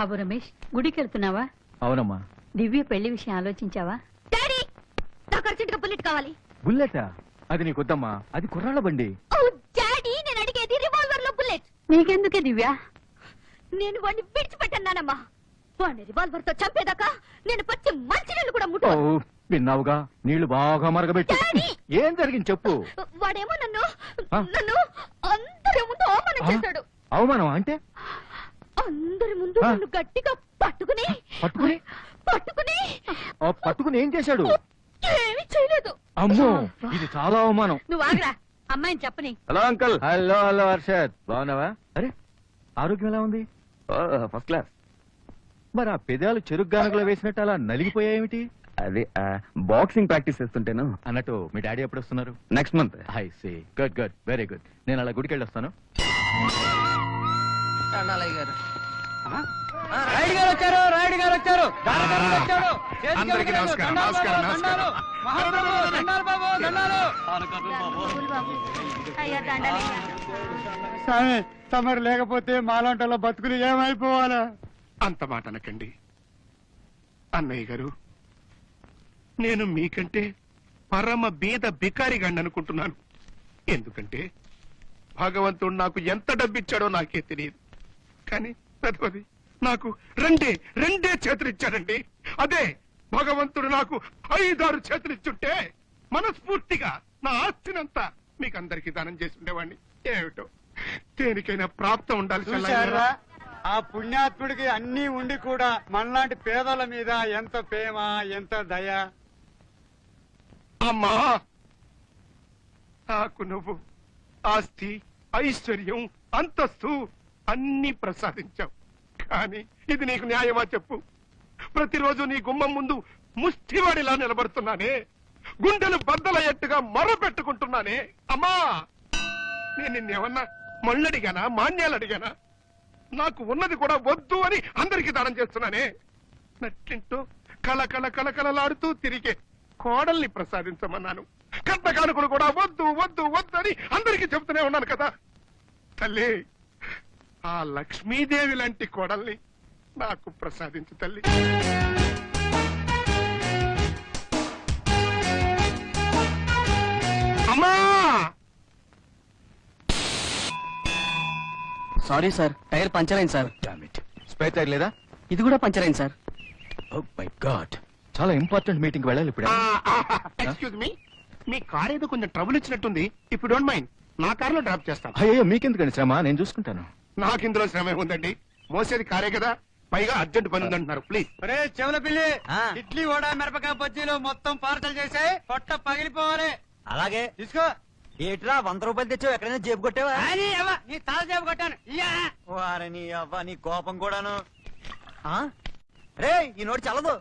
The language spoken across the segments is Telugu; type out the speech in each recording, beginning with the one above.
బాబు రమేష్ గుడికి వెళ్తున్నావా? అవునమ్మా. దివ్య పెళ్ళి విషయం ఆలోచించావా? డాడీ నాకు అర్జెంట్గా బుల్లెట్ కావాలి. బుల్లెటా? అది నీకు వద్దమ్మా అది కుర్రాళ్ళ బండి. ఓ డాడీ నేను అడిగేది రివాల్వర్లో బుల్లెట్. నీకెందుకే దివ్య? నేను వాడిని విడిచిపెట్టన్నానమ్మా. వాడిని రివాల్వర్తో చంపేదాకా నేను పచ్చి మంచినీళ్ళు కూడా ముట్టు విన్నావుగా? నీళ్ళు బాగా మరగబెట్టు. డాడీ! ఏం జరిగింది చెప్పు. వాడేమో నన్ను ఆ? నన్ను అందరి ముందు అవమానం? చేశాడు. అవమానం అంటే? అందరి ముందు ఆ? నన్ను గట్టిగా పట్టుకుని. పట్టుకుని? పట్టుకుని. ఆ పట్టుకుని ఏం చేశాడు? ఏమీ చేయలేదు. అమ్మో ఇది చాలా అవమానం. నువ్వు ఆగరా. అమ్మాయిని చెప్పని. Hello uncle. Hello hello Harshad. బాగున్నావా? అరే ఆరోగ్యం ఎలా ఉంది? First class. మరి ఆ పెదాలు చెరుకు గానుగలో వేసినట్టు అలా నలిగిపోయాయేమిటి అది బాక్సింగ్ ప్రాక్టీస్ చేస్తుంటేను. అన్నట్టు మీ డాడీ ఎప్పుడు వస్తున్నారు? నెక్స్ట్ మంత్ హై C. Good good. Very good. నేను అలా గుడికి వెళ్ళొస్తాను గారు. రాయుడు గారు వచ్చారు రాయుడు గారు వచ్చారు. అందరికీ నమస్కారం, నమస్కారం, నమస్కారం. స్వామి తమరు లేకపోతే మాలాంటి బతుకులు ఏమైపోవాలా? అంత మాట అనకండి. అన్నయ్య గారు నేను మీకంటే పరమ బీద బికారిగాండి అనుకుంటున్నాను. ఎందుకంటే భగవంతుడు నాకు ఎంత డబ్బిచ్చాడో నాకే తెలియదు. కానీ పెద్దది నాకు రెండే రెండే చేతులు ఇచ్చాడండి అదే భగవంతుడు నాకు ఐదారు చేతులు ఇచ్చుంటే మనస్ఫూర్తిగా నా ఆస్తినంతా మీకు అందరికీ దానం చేసి ఉండేవాడిని. ఏమిటో? దేనికైనా ప్రాప్తం ఉండాలి చూశారా. ఆ పుణ్యాత్ముడికి అన్ని ఉండి కూడా మనలాంటి పేదల మీద ఎంత ప్రేమ ఎంత దయ? అమ్మా! నాకు నువ్వు ఆస్తి ఐశ్వర్యం అంతస్తు అన్ని ప్రసాదించావు. కానీ ఇది నీకు న్యాయమా చెప్పు? ప్రతిరోజు నీ గుమ్మం ముందు ముష్టివాడిలా నిలబడుతున్నానే. గుండెలు బద్దలయ్యట్టుగా మర్ర పెట్టుకుంటున్నానే. అమ్మా! నేను నిన్నేమన్నా మళ్ళడిగానా మాన్యాలు అడిగానా నాకు ఉన్నది కూడా వద్దు అని అందరికీ దానం చేస్తున్నానే. నట్టింటూ కళ కళ కళ కళలాడుతూ తిరిగే కోడల్ని ప్రసాదించమన్నాను. కట్ట కానుకలు కూడా వద్దు వద్దు వద్దు అని అందరికీ చెబుతూనే ఉన్నాను కదా. తల్లి ఆ లక్ష్మీదేవి లాంటి కోడల్ని నాకు ప్రసాదించు తల్లి. అమ్మా! సారీ సార్ టైర్ పంచర్ అయింది సార్. స్పేర్ టైర్ లేదా? ఇది కూడా పంచర్ అయింది సార్. ఓ మై గాడ్ చాలా ఇంపార్టెంట్ మీటింగ్ వెళ్ళాలి ఇప్పుడు. ఎక్స్క్యూజ్ మీ మీ కార్ ఏదో కొంచెం ట్రబుల్ ఇచ్చినట్టుంది. ఇప్పుడు డోంట్ మైండ్ నా కార్లో డ్రాప్ చేస్తాను. అయ్యో మీకెందుకండి శ్రమ? నేను చూసుకుంటాను. నాకు ఇందులో శ్రమ ఉందండి. మోసేది కారే కదా. పైగా అర్జెంట్ పని ఉందంటున్నారు. ప్లీజ్ ఒరే చెవుల పిల్లి ఇడ్లీ వడ మిరపకాయ బజ్జీలు మొత్తం పార్సల్ చేసాయి పొట్ట పగిలిపోవాలి. అలాగే. తీసుకో. ఏట్రా వంద రూపాయలు తెచ్చావు ఎక్కడైనా జేబు కొట్టావా? అని అవ్వ, నీ తల చేపు కొట్టాను. ఇయ్యా. వారని అవ్వ నీ కోపం కూడాను. ఆ? రే ఈ నోటి చల్లదు.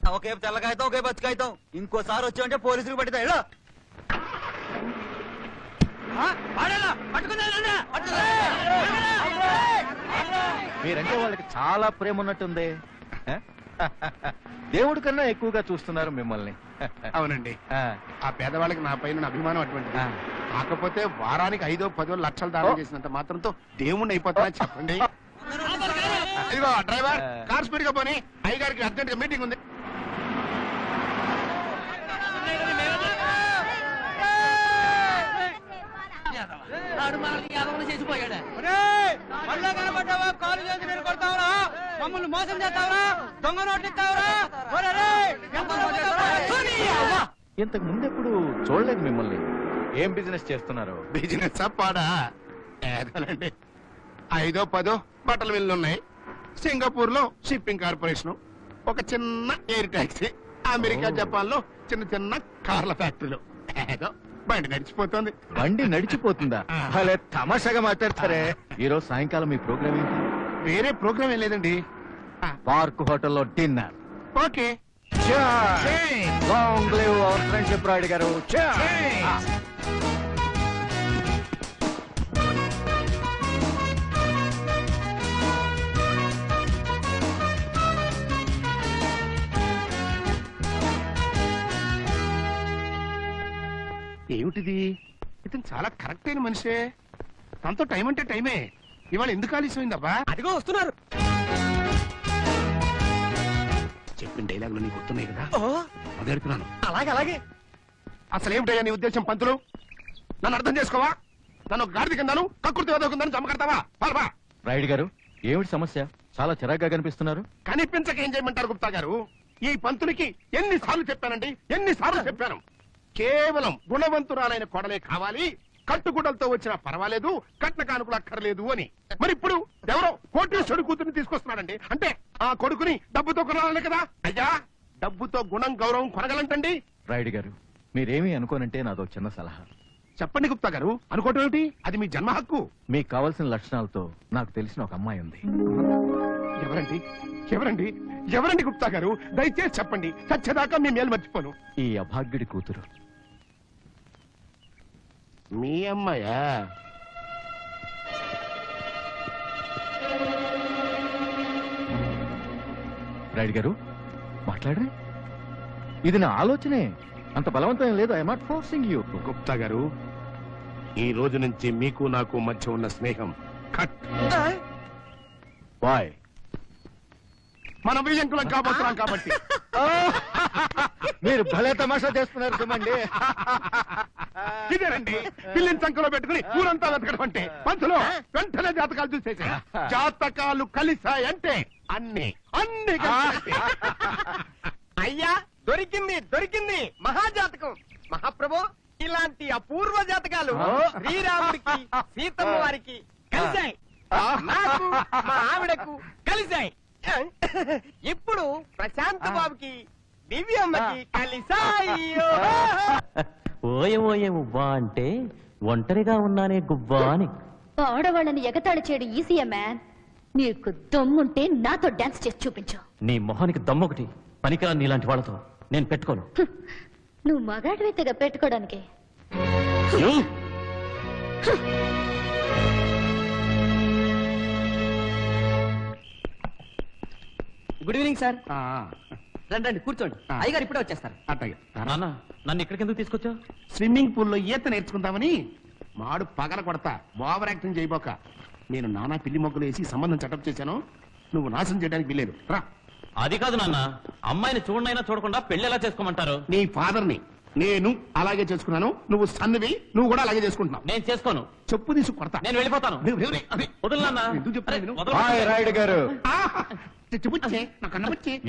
ఒకే తెల్లకాయతాం ఒకే బతుకాయతాం ఇంకోసారి వచ్చావంటే పోలీసులు పడితే ఇలా ఆ, వాడేలా, పట్టుకుందా నాన్న? మీరంటే వాళ్ళకి చాలా ప్రేమ ఉన్నట్టుంది? దేవుడి కన్నా ఎక్కువగా చూస్తున్నారు మిమ్మల్ని. అవునండి. ఆ, ఆ పేదవాళ్ళకి నా పైన అభిమానం అటువంటిది. ఆ. కాకపోతే వారానికి ఐదో పదో లక్షలు దానం చేసినంత మాత్రంతో దేవుణ్ణి అయిపోతానని చెప్పండి. ఇదిగో డ్రైవర్ కార్ స్పీడ్గా పోనీ. అయ్యగారికి అర్జెంట్ మీటింగ్ ఉంది ఒరేయ్, మళ్ళా కనపడ్డావా కాలు చేసి మీరు కొడతావురా? మమ్మల్ని మోసం చేస్తావురా? దొంగ నోట్లు ఇస్తావురా. ఇంతకు ముందెప్పుడు చూడలేదు మిమ్మల్ని. ఏం బిజినెస్ చేస్తున్నారు? బిజినెస్ పాడా? ఏదోనండి. ఐదో పదో బట్టల మిల్లు ఉన్నాయి. సింగపూర్లో షిప్పింగ్ కార్పొరేషన్. ఒక చిన్న ఎయిర్ టాక్సీ అమెరికా. జపాన్లో చిన్న చిన్న కార్ల ఫ్యాక్టరీలు. ఏదో బండి నడిచిపోతుంది. బండి నడిచిపోతుందా. భలే తమాషాగా మాట్లాడతారే. ఈ రోజు సాయంకాలం మీ ప్రోగ్రామ్ ఏంటి? వేరే ప్రోగ్రామ్ ఏం లేదండి. పార్క్ హోటల్లో dinner. Okay. Long live our friendship Rayudu garu. ఏమిటిది? ఇతను చాలా కరెక్ట్ అయిన మనిషే. తనతో టైం అంటే టైమే. ఇవాళ ఎందుకు ఆలస్యమైందబ్బా? అదిగో వస్తున్నారు. చెప్పిన డైలాగులు నీకు గుర్తున్నాయి కదా? ఓ అలాగే అలాగే. అసలు ఏమిటయ్యా నీ ఉద్దేశం పంతులు? నన్ను అర్థం చేసుకోవా? నన్ను ఒక గాడిద కిందను కక్కుర్తి వద కిందను చమకడతావా పాల్వా రాయుడు గారు ఏమిటి సమస్య? చాలా చిరాగ్గా కనిపిస్తున్నారు. కనిపించక ఏం చేయమంటారు గుప్తా గారు? ఈ పంతులకి ఎన్నిసార్లు చెప్పానండి ఎన్నిసార్లు చెప్పాను. కేవలం గుణవంతురాలైన కొడలే కావాలి. కట్టుగుడ్డలతో వచ్చినా పర్వాలేదు కట్న కానుకలు అక్కర్లేదు అని. మరి ఇప్పుడు ఎవరో కోటేశ్వరుడు కూతురిని తీసుకొస్తున్నాడండి. అంటే ఆ కొడుకుని డబ్బుతో కొనాలని కదా? అయ్యా డబ్బుతో గుణం గౌరవం కొనగలంటండి. రాయుడు గారు మీరేమీ అనుకోనంటే నాదో చిన్న సలహా. చెప్పండి గుప్తా గారు అనుకోవటం ఏమిటి? అది మీ జన్మ హక్కు. మీకు కావలసిన లక్షణాలతో నాకు తెలిసిన ఒక అమ్మాయి ఉంది. ఎవరండి? ఎవరండి? ఎవరండి గుప్తా గారు? దయచేసి చెప్పండి సత్యదాకా మీ మేలు మర్చిపోను. ఈ అభాగ్యుడి కూతురు. మీ అమ్మాయా? రాయుడు గారు మాట్లాడరే? ఇది నా ఆలోచనే. అంత బలవంతం లేదు. I not forcing you Gupta garu ఈ రోజు నుంచి మీకు నాకు మధ్య ఉన్న స్నేహం. కట్. బాయ్ మనం విజయంకులం కాబోతున్నాం కాబట్టి. మీరు భలే తమాషా చేస్తున్నారు చూడండి ఇదేనండి పిల్లిని సంఖలో పెట్టుకుని ఊరంతా వెతకడం అంటే. పంతులు వెంటనే జాతకాలు చూసేసి. జాతకాలు కలిసాయంటే అన్ని. అన్ని. అయ్యా దొరికింది దొరికింది. మహాజాతకం. మహాప్రభు ఇలాంటి అపూర్వ జాతకాలు శ్రీరాముడికి సీతమ్మ వారికి కలిశాయి. నాకు మా ఆవిడకు కలిశాయి. ఇప్పుడు ప్రశాంత్ బాబుకి దివ్యమ్మకి కలిసాయి. ఓయ ఓయ ఉవ్వా అంటే ఒంటరిగా ఉన్నానే గువ్వా అని. ఆడవాళ్ళని ఎగతాళి చేయడం ఈజీయా మ్యాన్. నీకు దమ్ముంటే నాతో డాన్స్ చేసి చూపించు. నీ మొహానికి దమ్మొకటి పనికిరా నీలాంటి వాళ్ళతో నేను పెట్టుకోను. నువ్వు మగాడివైతేగా పెట్టుకోవడానికి! Good evening sir. ఆ, రండి రండి కూర్చోండి. అయ్యగారు ఇప్పుడే వచ్చేస్తారు. నాన్న నన్ను ఇక్కడికి ఎందుకు తీసుకొచ్చావు? స్విమ్మింగ్ పూల్లో ఈత నేర్చుకుందామని మాడు పగల కొడతా ఓవర్ యాక్టింగ్ చేయబోక. నేను నానా పిల్లి మొగ్గలు వేసి సంబంధం చటప్ చేశాను. నువ్వు నాశనం చేయడానికి వీలేదు రా. అది కాదు నాన్న. అమ్మాయిని చూడనైనా చూడకుండా పెళ్ళి ఎలా చేసుకోమంటారు? నీ ఫాదర్ని నేను అలాగే చేసుకున్నాను. నువ్వు సన్నివి నువ్వు కూడా అలాగే చేసుకుంటున్నావు. నేను చేసుకోను. చెప్పు తీసి కొడతా. నేను వెళ్ళిపోతాను. వదులు నాన్న. ఎందుకు రాయుడు గారు. నా.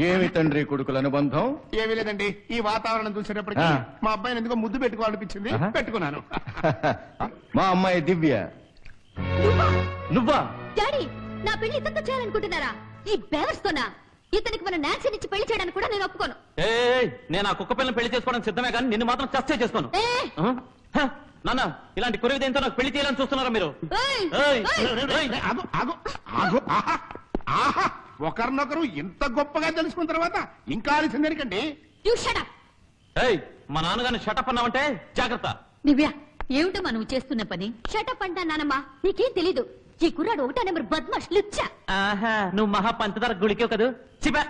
ఏమి తండ్రి కొడుకుల అనుబంధం ఏమీ లేదండి. ఈ వాతావరణం చూసేటప్పటికి ఆ. మా అబ్బాయిని ఎందుకో ముద్దు పెట్టుకోవాలనిపించింది. ఆహా. పెట్టుకున్నాను. మా అమ్మాయి దివ్య. నువ్వా? డాడీ నా పెళ్ళి ఇతనితో చేయాలనుకుంటున్నారా? ఈ బేవర్స్తోనా? ఇతనికి మన నాన్సీ నుంచి పెళ్ళి చేయడానికి కూడా నేను ఒప్పుకోను. ఏయ్ నేను ఆ కుక్క పిల్లని పెళ్ళి చేసుకోవడానికి సిద్ధమే కానీ నిన్ను మాత్రం చస్తే చేసుకోను. ఏ! ఆ? హ, నాన్న ఇలాంటి కురివి దేంతో నాకు పెళ్ళి చేయాలని చూస్తున్నారా మీరు? ఏయ్! ఏయ్, ఏయ్! ఏయ్. ఆగు ఆగు ఆగు ఆహా ఆహా. ఒకరినొకరు ఇంత గొప్పగా తెలుసుకున్న తర్వాత ఇంకా ఆలస్యం దేనికండి! ఏయ్ మా నాన్నగారిని షటప్ అన్నావంటే జాగ్రత్త. దివ్య ఏమిటమ్మా నువ్వు చేస్తున్న పని? Shut up అంటా నానమ్మా నీకేం తెలీదు. ఈ కుర్రాడు ఒకటా నెంబర్ బద్మాష్ లుచ్చా. ఆహా నువ్వు మహా పంచదార గుడికావు కదూ. చిబా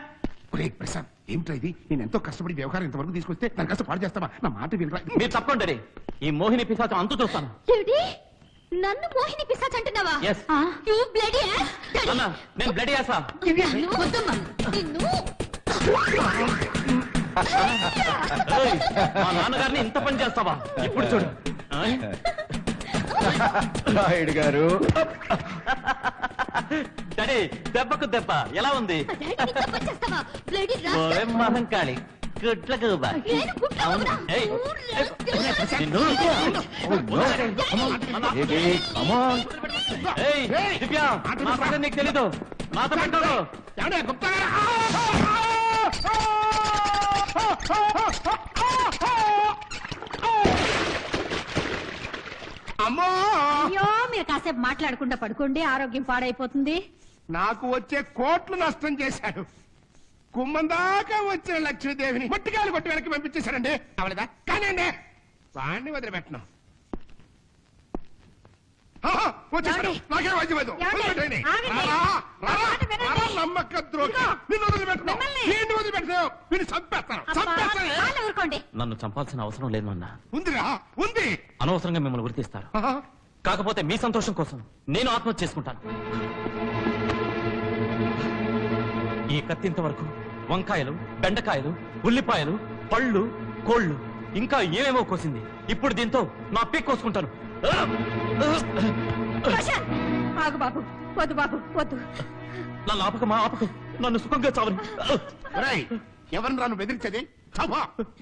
ఒరేయ్ ప్రసాద్ ఏమిటో ఇది? నేను ఎంతో కష్టపడి వ్యవహారం ఇంతవరకు తీసుకొస్తే దాని కష్ట పాడు చేస్తావా? నా మాట వినరా. మీరు తప్పకుండా. ఈ మోహిని పిశాచం అంతు చూస్తాను. ఏమిటి? నన్ను మోహిని పిశాచ్ అంటున్నావా? Yes. యూ బ్లడీ అన్న నేను బ్లడ్ వద్దమ్మా. నిన్ను. ఏయ్, మా నాన్నగారిని ఇంత పని చేస్తావా? ఇప్పుడు చూడు. ఆయ్. రాయుడు గారు. డాడీ దెబ్బకు దెబ్బ. ఎలా ఉంది? డాడీని తప్పచేస్తావా బ్లడీ ఓయ్ మహంకాళి. నీకు తెలీదు. పెట్టాడు గుప్తా? అమ్మో అయ్యో మీరు కాసేపు మాట్లాడకుండా పడుకోండి. ఆరోగ్యం పాడైపోతుంది. నాకు వచ్చే కోట్లు నష్టం చేశాడు. కుమ్మం దాకా వచ్చిన లక్ష్మీదేవిని మట్టికాయలు కొట్టి వెనక్కి పంపించేశాడండి అవలేదా? కానివ్వండి. వాడిని వదిలిపెట్టను. వచ్చేసాడు. నాకేం? వదిలిపెట్టండి. నమ్మక ద్రోహి. ఇదిగో. నిన్ను వదిలిపెట్టను. నిన్ను వదిలిపెట్టను. నిన్ను చంపేస్తాను. అబ్బా, చంపేస్తాను. కాళ్ళు ఊరుకోండి. నన్ను చంపాల్సిన అవసరం లేదు నాన్న. ఉందిరా? ఉంది. అనవసరంగా మిమ్మల్ని గుర్తిస్తారు. కాకపోతే మీ సంతోషం కోసం నేను ఆత్మహత్య చేసుకుంటాను. ఈ కత్తి ఇంతవరకు వంకాయలు బెండకాయలు ఉల్లిపాయలు పళ్ళు కోళ్ళు ఇంకా ఏమేమో కోసింది. ఇప్పుడు దీంతో నా పిక్ కోసుకుంటాను. ఆగు బాబు. వద్దు బాబు వద్దు. నన్ను ఆపక మా ఆపక. నన్ను సుఖంగా చావని. ఎవరిని రాను బెదిరించేది?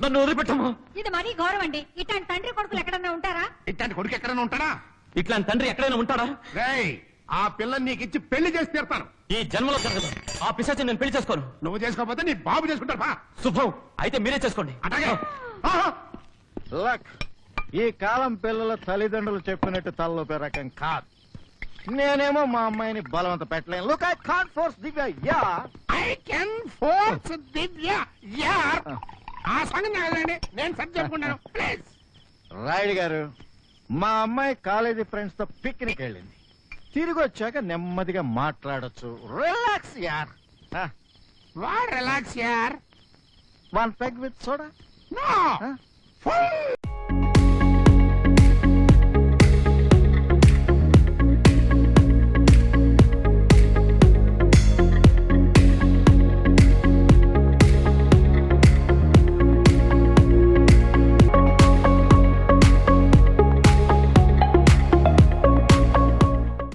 నన్ను వదిలిపెట్టమ్మా. ఇది మరీ గౌరవం అండి. ఇట్లాంటి తండ్రి కొడుకులు ఎక్కడన్నా ఉంటారా? ఇట్లాంటి కొడుకు ఎక్కడైనా ఉంటాడా? ఇట్లాంటి తండ్రి ఎక్కడైనా ఉంటాడా? రేయ్ ఆ పిల్లని నీకు ఇచ్చి పెళ్ళి చేసి తీరుతాను. ఈ జన్మలో జరగదు. ఆ పిశాచిని నేను పెళ్ళి చేసుకోను. నువ్వు చేసుకోకపోతే నీ బాబు చేసుకుంటారు బా శుభం. అయితే మీరే చేసుకోండి. అట్లాగే. ఆహా. లక్ ఈ కాలం పిల్లల తల్లిదండ్రులు చెప్పినట్టు తలలోపే రకం కాదు. నేనేమో మా అమ్మాయిని బలవంత పెట్టలేను. Look I can't force Divya. Yeah. I can force Divya. యార్ ఆ సంగతి నాకు వదిలేయండి. నేను సరి చెప్పుకుంటాను. ప్లీజ్ రాయుడు గారు మా అమ్మాయి కాలేజీ ఫ్రెండ్స్తో పిక్నిక్ వెళ్ళింది. తిరిగి వచ్చాక నెమ్మదిగా మాట్లాడొచ్చు. రిలాక్స్ యార్ వాట్ రిలాక్స్ యార్ one peg with soda no full